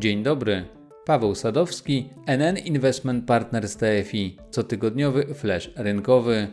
Dzień dobry. Paweł Sadowski, NN Investment Partners TFI, cotygodniowy flash rynkowy.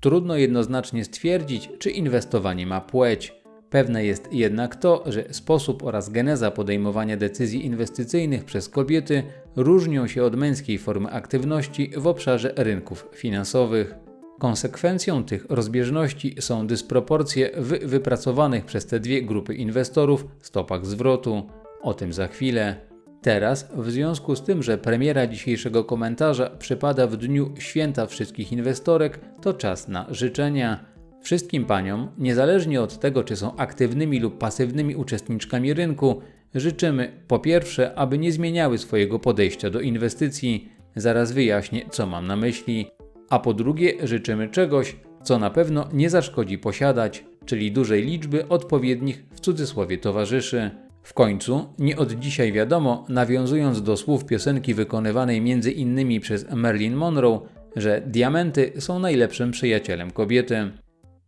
Trudno jednoznacznie stwierdzić, czy inwestowanie ma płeć. Pewne jest jednak to, że sposób oraz geneza podejmowania decyzji inwestycyjnych przez kobiety różnią się od męskiej formy aktywności w obszarze rynków finansowych. Konsekwencją tych rozbieżności są dysproporcje w wypracowanych przez te dwie grupy inwestorów stopach zwrotu. O tym za chwilę. Teraz, w związku z tym, że premiera dzisiejszego komentarza przypada w dniu święta wszystkich inwestorek, to czas na życzenia. Wszystkim paniom, niezależnie od tego, czy są aktywnymi lub pasywnymi uczestniczkami rynku, życzymy po pierwsze, aby nie zmieniały swojego podejścia do inwestycji, zaraz wyjaśnię, co mam na myśli, a po drugie, życzymy czegoś, co na pewno nie zaszkodzi posiadać, czyli dużej liczby odpowiednich w cudzysłowie towarzyszy. W końcu, nie od dzisiaj wiadomo, nawiązując do słów piosenki wykonywanej między innymi przez Marilyn Monroe, że diamenty są najlepszym przyjacielem kobiety.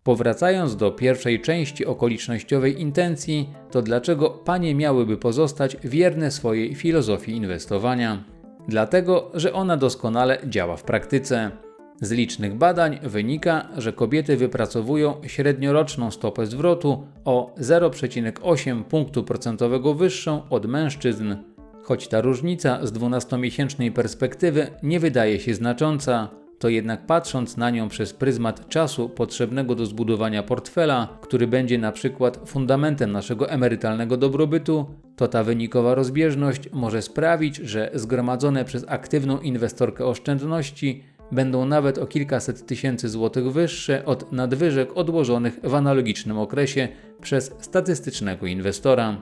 Powracając do pierwszej części okolicznościowej intencji, to dlaczego panie miałyby pozostać wierne swojej filozofii inwestowania? Dlatego, że ona doskonale działa w praktyce. Z licznych badań wynika, że kobiety wypracowują średnioroczną stopę zwrotu o 0,8 punktu procentowego wyższą od mężczyzn. Choć ta różnica z 12-miesięcznej perspektywy nie wydaje się znacząca, to jednak patrząc na nią przez pryzmat czasu potrzebnego do zbudowania portfela, który będzie na przykład fundamentem naszego emerytalnego dobrobytu, to ta wynikowa rozbieżność może sprawić, że zgromadzone przez aktywną inwestorkę oszczędności będą nawet o kilkaset tysięcy złotych wyższe od nadwyżek odłożonych w analogicznym okresie przez statystycznego inwestora.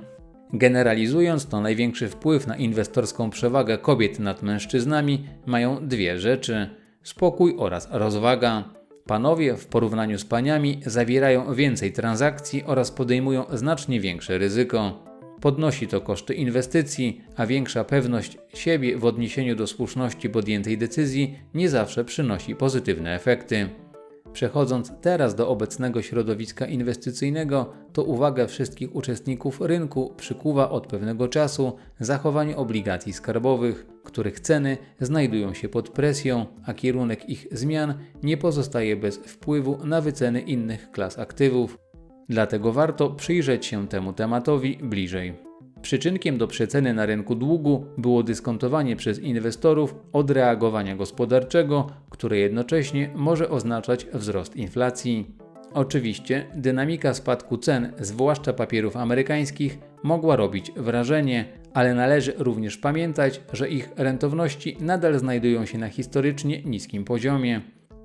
Generalizując, to największy wpływ na inwestorską przewagę kobiet nad mężczyznami mają dwie rzeczy: spokój oraz rozwaga. Panowie w porównaniu z paniami zawierają więcej transakcji oraz podejmują znacznie większe ryzyko. Podnosi to koszty inwestycji, a większa pewność siebie w odniesieniu do słuszności podjętej decyzji nie zawsze przynosi pozytywne efekty. Przechodząc teraz do obecnego środowiska inwestycyjnego, to uwagę wszystkich uczestników rynku przykuwa od pewnego czasu zachowanie obligacji skarbowych, których ceny znajdują się pod presją, a kierunek ich zmian nie pozostaje bez wpływu na wyceny innych klas aktywów. Dlatego warto przyjrzeć się temu tematowi bliżej. Przyczynkiem do przeceny na rynku długu było dyskontowanie przez inwestorów odreagowania gospodarczego, które jednocześnie może oznaczać wzrost inflacji. Oczywiście dynamika spadku cen, zwłaszcza papierów amerykańskich, mogła robić wrażenie, ale należy również pamiętać, że ich rentowności nadal znajdują się na historycznie niskim poziomie.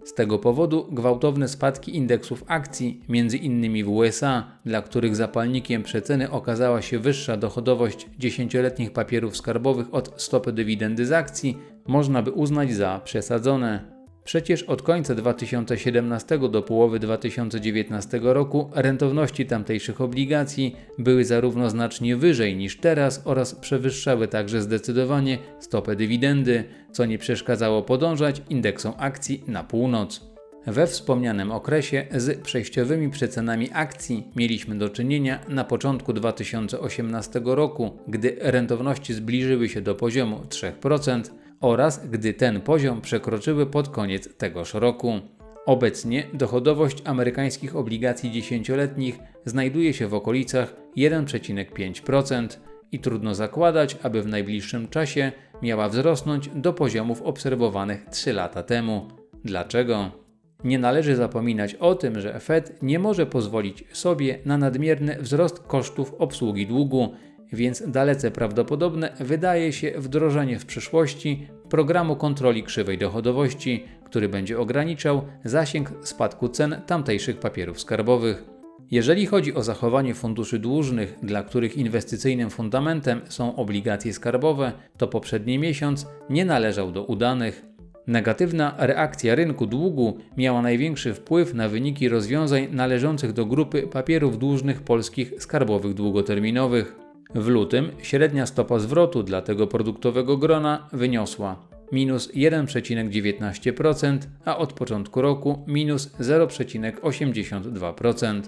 Z tego powodu gwałtowne spadki indeksów akcji, innymi w USA, dla których zapalnikiem przeceny okazała się wyższa dochodowość dziesięcioletnich papierów skarbowych od stopy dywidendy z akcji, można by uznać za przesadzone. Przecież od końca 2017 do połowy 2019 roku rentowności tamtejszych obligacji były zarówno znacznie wyżej niż teraz oraz przewyższały także zdecydowanie stopę dywidendy, co nie przeszkadzało podążać indeksom akcji na północ. We wspomnianym okresie z przejściowymi przecenami akcji mieliśmy do czynienia na początku 2018 roku, gdy rentowności zbliżyły się do poziomu 3%, oraz gdy ten poziom przekroczyły pod koniec tegoż roku. Obecnie dochodowość amerykańskich obligacji dziesięcioletnich znajduje się w okolicach 1,5% i trudno zakładać, aby w najbliższym czasie miała wzrosnąć do poziomów obserwowanych 3 lata temu. Dlaczego? Nie należy zapominać o tym, że Fed nie może pozwolić sobie na nadmierny wzrost kosztów obsługi długu, więc dalece prawdopodobne wydaje się wdrożenie w przyszłości programu kontroli krzywej dochodowości, który będzie ograniczał zasięg spadku cen tamtejszych papierów skarbowych. Jeżeli chodzi o zachowanie funduszy dłużnych, dla których inwestycyjnym fundamentem są obligacje skarbowe, to poprzedni miesiąc nie należał do udanych. Negatywna reakcja rynku długu miała największy wpływ na wyniki rozwiązań należących do grupy papierów dłużnych polskich skarbowych długoterminowych. W lutym średnia stopa zwrotu dla tego produktowego grona wyniosła minus 1,19%, a od początku roku minus 0,82%.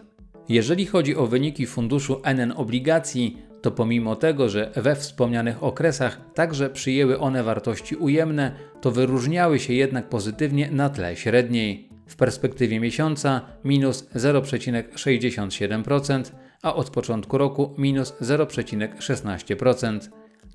Jeżeli chodzi o wyniki funduszu NN Obligacji, to pomimo tego, że we wspomnianych okresach także przyjęły one wartości ujemne, to wyróżniały się jednak pozytywnie na tle średniej. W perspektywie miesiąca minus 0,67%, a od początku roku minus 0,16%.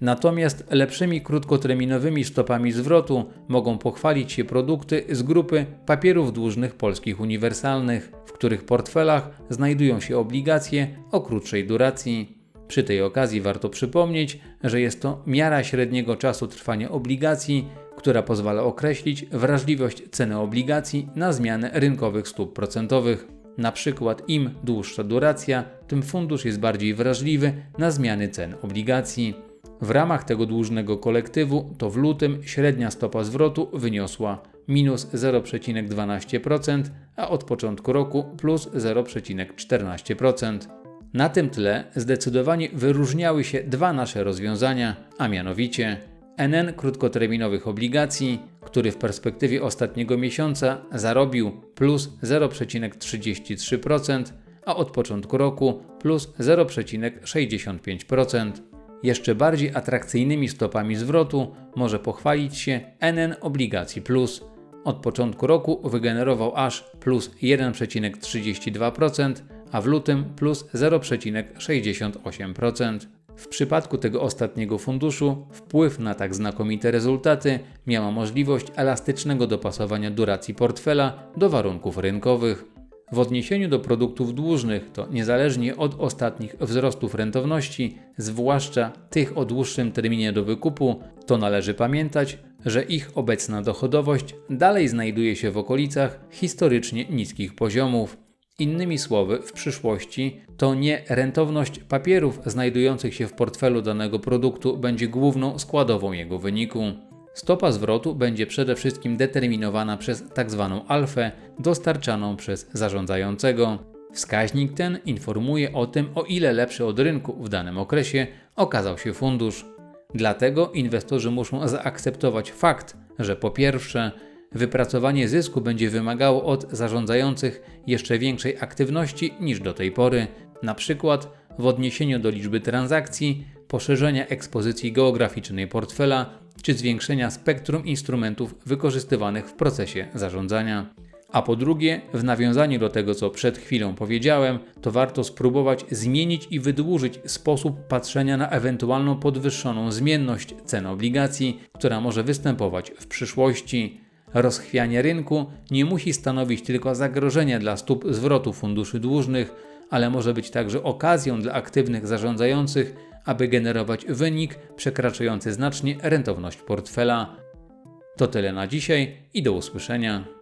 Natomiast lepszymi krótkoterminowymi stopami zwrotu mogą pochwalić się produkty z grupy papierów dłużnych polskich uniwersalnych, w których portfelach znajdują się obligacje o krótszej duracji. Przy tej okazji warto przypomnieć, że jest to miara średniego czasu trwania obligacji, która pozwala określić wrażliwość ceny obligacji na zmianę rynkowych stóp procentowych. Na przykład im dłuższa duracja, tym fundusz jest bardziej wrażliwy na zmiany cen obligacji. W ramach tego dłużnego kolektywu to w lutym średnia stopa zwrotu wyniosła minus 0,12%, a od początku roku plus 0,14%. Na tym tle zdecydowanie wyróżniały się dwa nasze rozwiązania, a mianowicie NN krótkoterminowych obligacji, który w perspektywie ostatniego miesiąca zarobił plus 0,33%, a od początku roku plus 0,65%. Jeszcze bardziej atrakcyjnymi stopami zwrotu może pochwalić się NN Obligacji Plus. Od początku roku wygenerował aż plus 1,32%, a w lutym plus 0,68%. W przypadku tego ostatniego funduszu wpływ na tak znakomite rezultaty miała możliwość elastycznego dopasowania duracji portfela do warunków rynkowych. W odniesieniu do produktów dłużnych, to niezależnie od ostatnich wzrostów rentowności, zwłaszcza tych o dłuższym terminie do wykupu, to należy pamiętać, że ich obecna dochodowość dalej znajduje się w okolicach historycznie niskich poziomów. Innymi słowy, w przyszłości to nie rentowność papierów znajdujących się w portfelu danego produktu będzie główną składową jego wyniku. Stopa zwrotu będzie przede wszystkim determinowana przez tzw. alfę dostarczaną przez zarządzającego. Wskaźnik ten informuje o tym, o ile lepszy od rynku w danym okresie okazał się fundusz. Dlatego inwestorzy muszą zaakceptować fakt, że po pierwsze, wypracowanie zysku będzie wymagało od zarządzających jeszcze większej aktywności niż do tej pory, na przykład w odniesieniu do liczby transakcji, poszerzenia ekspozycji geograficznej portfela czy zwiększenia spektrum instrumentów wykorzystywanych w procesie zarządzania. A po drugie, w nawiązaniu do tego, co przed chwilą powiedziałem, to warto spróbować zmienić i wydłużyć sposób patrzenia na ewentualną podwyższoną zmienność cen obligacji, która może występować w przyszłości. Rozchwianie rynku nie musi stanowić tylko zagrożenia dla stóp zwrotu funduszy dłużnych, ale może być także okazją dla aktywnych zarządzających, aby generować wynik przekraczający znacznie rentowność portfela. To tyle na dzisiaj i do usłyszenia.